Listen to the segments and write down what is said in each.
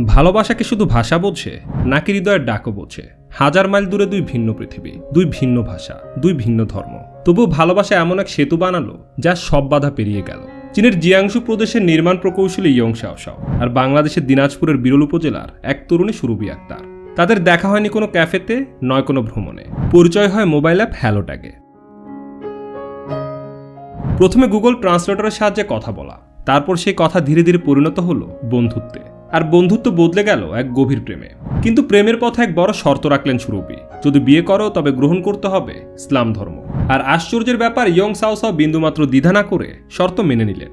ভালোবাসাকে শুধু ভাষা বোঝে নাকি হৃদয়ের ডাকও বোঝে? হাজার মাইল দূরে দুই ভিন্ন পৃথিবী, দুই ভিন্ন ভাষা, দুই ভিন্ন ধর্ম। তবুও ভালোবাসা এমন এক সেতু বানালো যা সব বাধা পেরিয়ে গেল। চীনের জিয়াংশু প্রদেশের নির্মাণ প্রকৌশলী ইয়ং শাওশাও আর বাংলাদেশের দিনাজপুরের বিরল উপজেলার এক তরুণী সুরভি আক্তার। তাদের দেখা হয়নি কোনো ক্যাফেতে, নয় কোনো ভ্রমণে। পরিচয় হয় মোবাইল অ্যাপ হ্যালোট্যাগে প্রথমে গুগল ট্রান্সলেটরের সাহায্যে কথা বলা। তারপর সেই কথা ধীরে ধীরে পরিণত হলো বন্ধুত্বে। আর বন্ধুত্ব বদলে গেল এক গভীর প্রেমে। কিন্তু প্রেমের পথে এক বড় শর্ত রাখলেন সুরভি। যদি বিয়ে করো, তবে গ্রহণ করতে হবে ইসলাম ধর্ম। আর আশ্চর্যের ব্যাপার, ইয়ং সাও সাও বিন্দুমাত্র দ্বিধা না করে শর্ত মেনে নিলেন।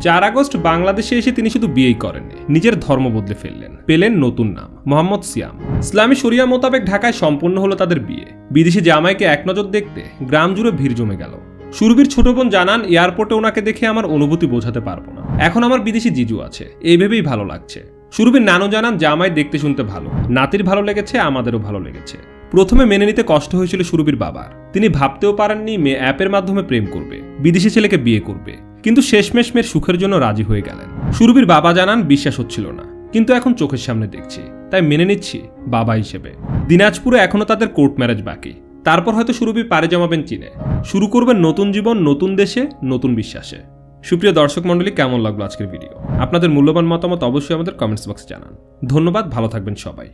চার আগস্ট বাংলাদেশে এসে তিনি শুধু বিয়েই করেননি, নিজের ধর্ম বদলে ফেললেন। পেলেন নতুন নাম, মোহাম্মদ সিয়াম। ইসলামী শরিয়া মোতাবেক ঢাকায় সম্পূর্ণ হলো তাদের বিয়ে। বিদেশি জামাইকে এক নজর দেখতে গ্রাম জুড়ে ভিড় জমে গেল। সুরভির ছোট বোন জানান, এয়ারপোর্টে ওনাকে দেখে আমার অনুভূতি বোঝাতে পারব না। এখন আমার বিদেশি জিজু আছে। এই ভেবেই ভালো লাগছে। সুরভির নানু জানান, জামাই দেখতে শুনতে ভালো। নাতির ভালো লেগেছে, আমাদেরও ভালো লেগেছে। প্রথমে মেনে নিতে কষ্ট হয়েছিল সুরভির বাবার। তিনি ভাবতেও পারেননি, মেয়ে অ্যাপের মাধ্যমে প্রেম করবে, বিদেশি ছেলেকে বিয়ে করবে। কিন্তু শেষমেশ মেয়ের সুখের জন্য রাজি হয়ে গেলেন। সুরভির বাবা জানান, বিশ্বাস হচ্ছিল না। কিন্তু এখন চোখের সামনে দেখছি। তাই মেনে নিচ্ছি, বাবা হিসেবে। দিনাজপুরে এখনও তাদের কোর্ট ম্যারেজ বাকি। তারপর হয়তো সুরভি পারে জমাবেন চীনে। শুরু করবেন নতুন জীবন, নতুন দেশে, নতুন বিশ্বাসে। সুপ্রিয় দর্শক মণ্ডলী, কেমন লাগল আজকের ভিডিও? আপনাদের মূল্যবান মতামত অবশ্যই আমাদের কমেন্টস বক্সে জানান। ধন্যবাদ, ভালো থাকবেন সবাই।